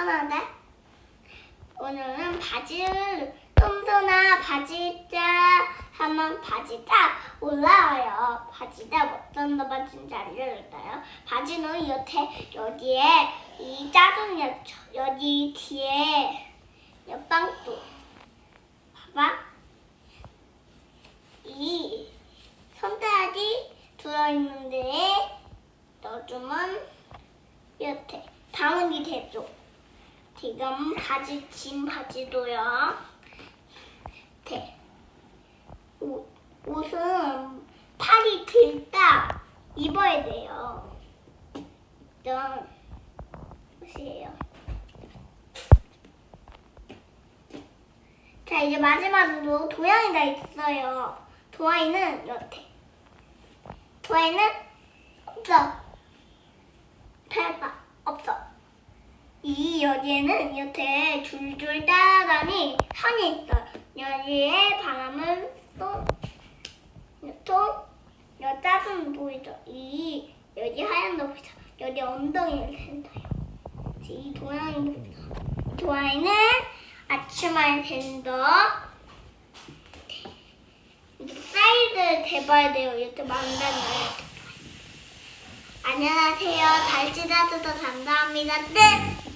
편한데? 오늘은 바지를 똥도나 바지 입자 하면 바지 딱 올라와요. 바지 딱 어떤 바지인지 알려줄까요? 바지는 여태 여기에 이 작은 여, 여기 뒤에 옆방도 봐봐. 이 손가락이 들어있는데 넣어주면 이렇게 다운이 되죠. 지금 바지 진 바지도요. 네. 옷, 옷은 팔이 길다 입어야 돼요. 이런 옷이에요. 자 이제 마지막으로 도양이가 있어요. 도아이는 이렇게. 도아이는 없어. 펴봐 없어. 이 여기에는 이렇게 줄줄 따라가니 선이 있어. 여기에 바람을 또, 또, 여 작은 보이죠? 이 여기 하얀 거 보이죠? 여기 엉덩이를 된다요. 이 도양이 보이죠? 이 도양이는 된다. 이렇게 사이드 대봐야 돼요. 이렇게 만나요. 안녕하세요. 잘 지내줘서 감사합니다. 네.